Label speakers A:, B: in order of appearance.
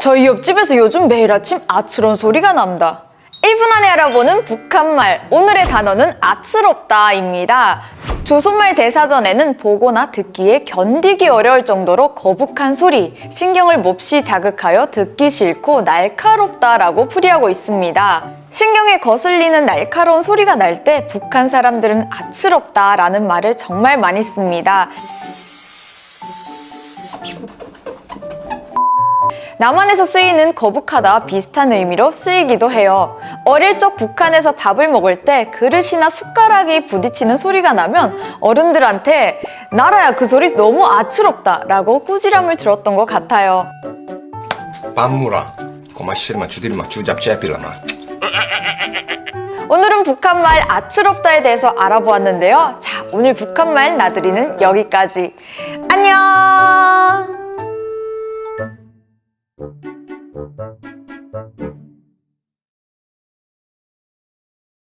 A: 저희 옆집에서 요즘 매일 아침 아츠런 소리가 납니다. 1분 안에 알아보는 북한말. 오늘의 단어는 아츠럽다입니다. 조선말 대사전에는 보거나 듣기에 견디기 어려울 정도로 거북한 소리, 신경을 몹시 자극하여 듣기 싫고 날카롭다라고 풀이하고 있습니다. 신경에 거슬리는 날카로운 소리가 날 때 북한 사람들은 아츠럽다라는 말을 정말 많이 씁니다. 남한에서 쓰이는 거북하다 비슷한 의미로 쓰이기도 해요. 어릴 적 북한에서 밥을 먹을 때 그릇이나 숟가락이 부딪히는 소리가 나면 어른들한테 나라야 그 소리 너무 아츠럽다 라고 꾸지람을 들었던 것 같아요.
B: 밤무라 고마 싫으마 주디리마 주잡채필라마
A: 오늘은 북한말 아츠럽다에 대해서 알아보았는데요. 자, 오늘 북한말 나들이는 여기까지. 안녕! Thank you.